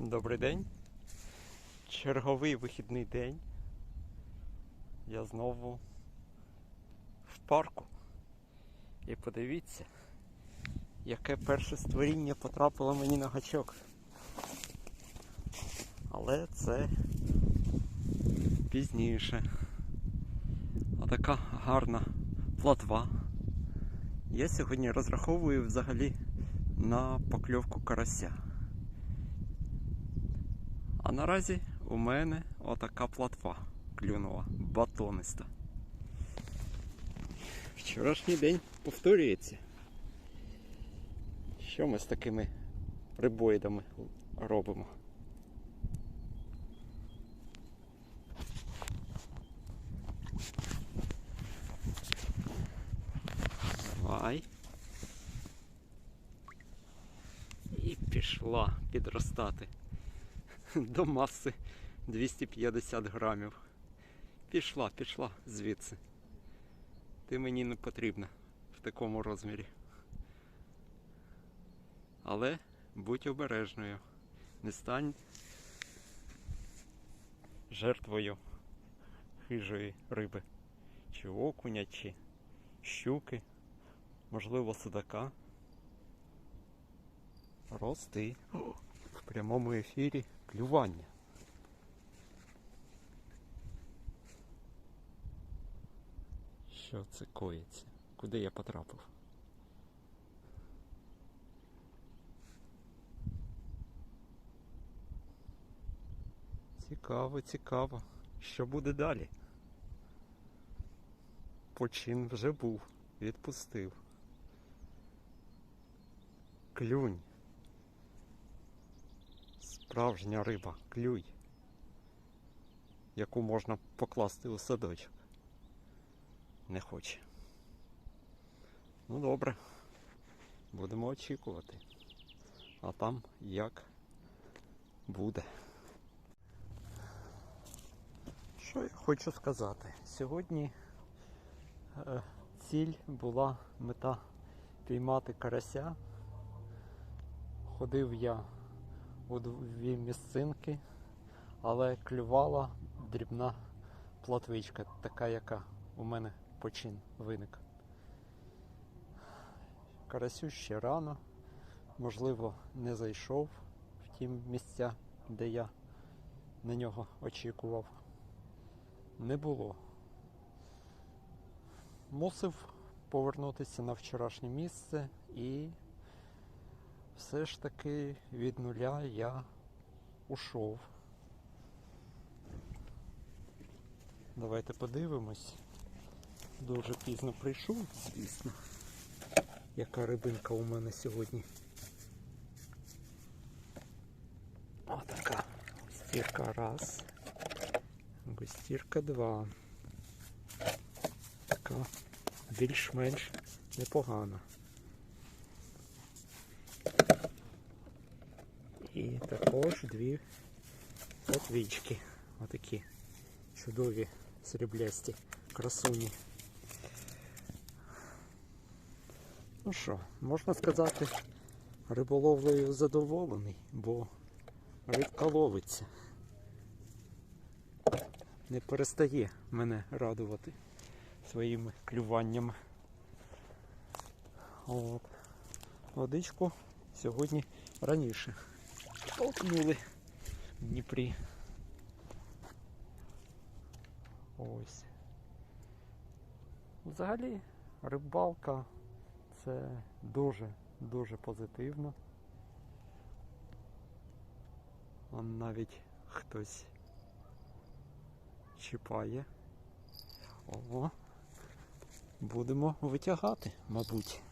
Добрий день. Черговий вихідний день. Я знову в парку. І подивіться, яке перше створіння потрапило мені на гачок. Але це пізніше. Отака гарна платва. Я сьогодні розраховую взагалі на покльовку карася. А наразі у мене отака платва клюнула, батониста. Вчорашній день повторюється. Що ми з такими рибоїдами робимо? Давай. І пішла підростати до маси 250 грамів. Пішла, пішла звідси. Ти мені не потрібна в такому розмірі. Але будь обережною. Не стань жертвою хижої риби. Чи окуня, чи щуки, можливо, судака. Рости в прямому ефірі клювання. Що це коїться? Куди я потрапив? Цікаво, цікаво. Що буде далі? Почин вже був, відпустив. Клюнь. Справжня риба, клюй, яку можна покласти у садочок. Не хоче. Ну добре. Будемо очікувати. А там як буде. Що я хочу сказати? Сьогодні е, ціль була мета піймати карася. Ходив я дві місцинки, але клювала дрібна платвичка, така, яка у мене почин виник. Карасю ще рано, можливо, не зайшов в ті місця, де я на нього очікував. Не було. Мусив повернутися на вчорашнє місце і все ж таки від нуля я ушов. Давайте подивимось. Дуже пізно прийшов, звісно. Яка рибинка у мене сьогодні. Отака. Густірка раз. Густірка два. Така більш-менш непогана. І також дві отвічки. Отакі чудові сріблясті красуні. Ну що, можна сказати, риболовлею задоволений, бо рибка ловиться. Не перестає мене радувати своїми клюваннями. От. Водичку сьогодні раніше толкнули в Дніпрі. Ось. Взагалі рибалка це дуже-дуже позитивно. Он навіть хтось чіпає. О, будемо витягати, мабуть.